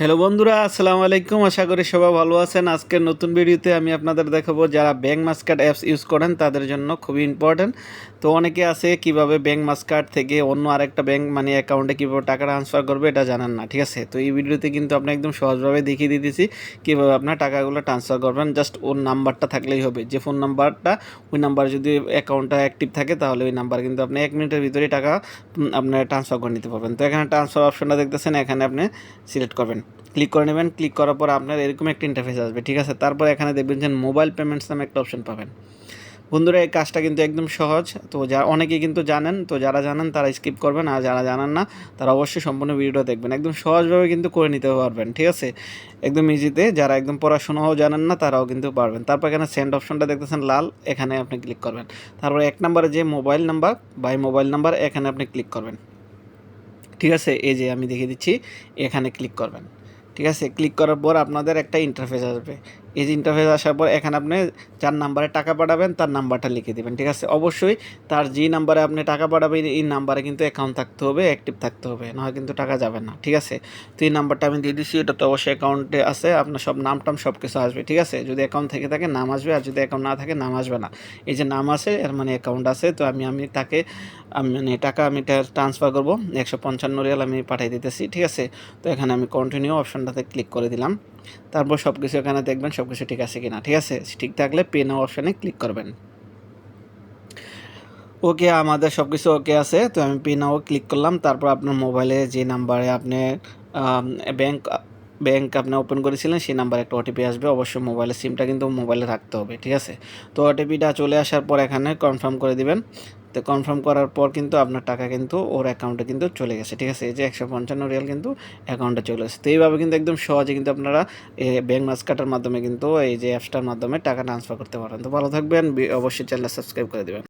Hello বন্ধুরা, আসসালামু আলাইকুম। আশা করি সবাই ভালো আছেন। আজকের নতুন ভিডিওতে আমি আপনাদের দেখাবো যারা ব্যাঙ্ক মাস্কার্ড অ্যাপস ইউজ করেন, তাদের জন্য খুবই ইম্পর্ট্যান্ট তো অনেকে আছে কীভাবে ব্যাঙ্ক মাস্কার্ড থেকে অন্য আরেকটা ব্যাঙ্ক মানে অ্যাকাউন্টে কীভাবে টাকা ট্রান্সফার করবে, এটা জানেন না, ঠিক আছে? তো এই ভিডিওতে কিন্তু আপনি একদম সহজভাবে দেখিয়ে দিতেছি কীভাবে আপনার টাকাগুলো ট্রান্সফার করবেন। জাস্ট ওর নাম্বারটা থাকলেই হবে। যে ফোন নাম্বারটা, ওই নাম্বার যদি অ্যাকাউন্টটা অ্যাক্টিভ থাকে, তাহলে ওই নাম্বার কিন্তু আপনি এক মিনিটের ভিতরে টাকা আপনার ট্রান্সফার করে নিতে পারবেন। তো এখানে ট্রান্সফার অপশনটা দেখতেছেন, এখানে আপনি সিলেক্ট করবেন। ক্লিক করে নেবেন। ক্লিক করার পর আপনার এরকম একটা ইন্টারফেস আসবে, ঠিক আছে? তারপর এখানে দেখবেন যে মোবাইল পেমেন্টস নামে একটা অপশন পাবেন। বন্ধুরা, এই কাজটা কিন্তু একদম সহজ। তো যা, অনেকেই কিন্তু জানেন, তো যারা জানেন তারা স্কিপ করবেন, আর যারা জানেন না, তারা অবশ্যই সম্পূর্ণ ভিডিওটা দেখবেন। একদম সহজভাবে কিন্তু করে নিতে পারবেন, ঠিক আছে? একদম ইজিতে যারা একদম পড়াশোনাও জানেন না, তারাও কিন্তু পারবেন। তারপর এখানে সেন্ড অপশনটা দেখতেছেন লাল, এখানে আপনি ক্লিক করবেন। তারপর এক নম্বরে যে mobile number by mobile number এখানে আপনি ক্লিক করবেন। ঠিক আছে? এই যে আমি দেখিয়ে দিচ্ছি, এখানে ক্লিক করবেন। ঠিক আছে? ক্লিক করার পর আপনাদের একটা ইন্টারফেস আসবে। এই যে ইন্টারফেস আসার পর এখানে আপনি যার নাম্বারে টাকা পাঠাবেন, তার নাম্বারটা লিখে দেবেন, ঠিক আছে? অবশ্যই তার যে নাম্বারে আপনি টাকা পাঠাবেন, এই নাম্বারে কিন্তু অ্যাকাউন্ট থাকতে হবে অ্যাক্টিভ থাকতে হবে নয় কিন্তু টাকা যাবে না, ঠিক আছে? তো এই নাম্বারটা আমি দিয়ে দিচ্ছি এটা তো অবশ্যই অ্যাকাউন্টে আছে, আপনার সব নাম টাম সব কিছু আসবে, ঠিক আছে? যদি অ্যাকাউন্ট থেকে থাকে, নাম আসবে, আর যদি অ্যাকাউন্ট না থাকে, নাম আসবে না। এই যে নাম আছে, এর মানে অ্যাকাউন্ট আছে, তো আমি আমি তাকে, আমি মানে টাকা আমি ট্রান্সফার করব, একশো পঞ্চান্ন রিয়াল আমি পাঠিয়ে দিতেছি, ঠিক আছে? তো এখানে আমি কন্টিনিউ অপশনটাতে ক্লিক করে দিলাম। তারপর সব কিছু এখানে দেখবেন সব কিছু ঠিক আছে কিনা, ঠিক আছে? ঠিক থাকলে পে নাও অপশানে ক্লিক করবেন। ওকে আমাদের সব কিছু ওকে আছে, তো আমি পে নাও ক্লিক করলাম, তারপর আপনার মোবাইলে যে নাম্বারে আপনি ব্যাংক ব্যাংক আপনি ওপেন করেছিলেন, সেই নাম্বারে একটা ওটিপি আসবে। অবশ্যই মোবাইলের সিমটা কিন্তু মোবাইলে রাখতে হবে, ঠিক আছে? তো ওটিপিটা চলে আসার পর এখানে কনফার্ম করে দিবেন। তো কনফার্ম করার পর কিন্তু আপনার টাকা কিন্তু ওর অ্যাকাউন্টে কিন্তু চলে গেছে, ঠিক আছে? এই যে একশো পঞ্চান্ন রিয়াল কিন্তু অ্যাকাউন্টে চলে গেছে। তো এইভাবে কিন্তু একদম সহজে কিন্তু আপনারা ব্যাঙ্ক মাস কাটার মাধ্যমে কিন্তু এই যে অ্যাপসটার মাধ্যমে টাকা ট্রান্সফার করতে পারেন। তো ভালো থাকবেন অবশ্যই চ্যানেল সাবস্ক্রাইব করে দেবেন।